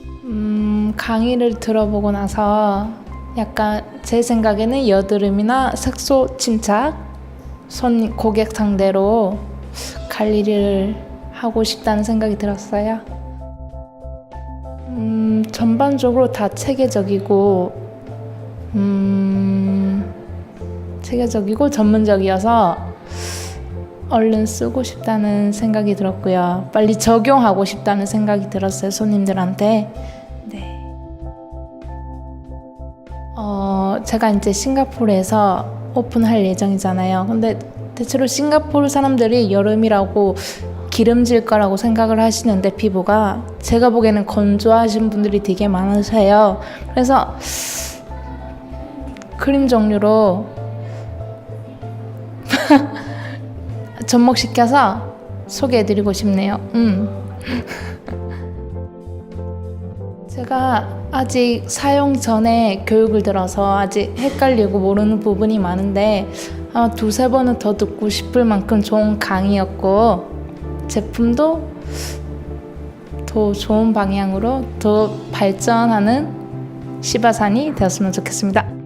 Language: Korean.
음, 강의를 들어보고 나서 약간 제 생각에는 여드름이나 색소 침착, 손 고객 상대로 관리를 하고 싶다는 생각이 들었어요. 음, 전반적으로 다 체계적이고, 음, 체계적이고 전문적이어서 얼른 쓰고 싶다는 생각이 들었고요. 빨리 적용하고 싶다는 생각이 들었어요, 손님들한테. 네. 어, 제가 이제 싱가포르에서 오픈할 예정이잖아요. 근데 대체로 싱가포르 사람들이 여름이라고 기름질 거라고 생각을 하시는데 피부가 제가 보기에는 건조하신 분들이 되게 많으세요. 그래서 크림 종류로 접목시켜서 소개해드리고 싶네요. 음. 제가 아직 사용 전에 교육을 들어서 아직 헷갈리고 모르는 부분이 많은데 아마 두세 번은 더 듣고 싶을 만큼 좋은 강의였고 제품도 더 좋은 방향으로 더 발전하는 시바산이 되었으면 좋겠습니다.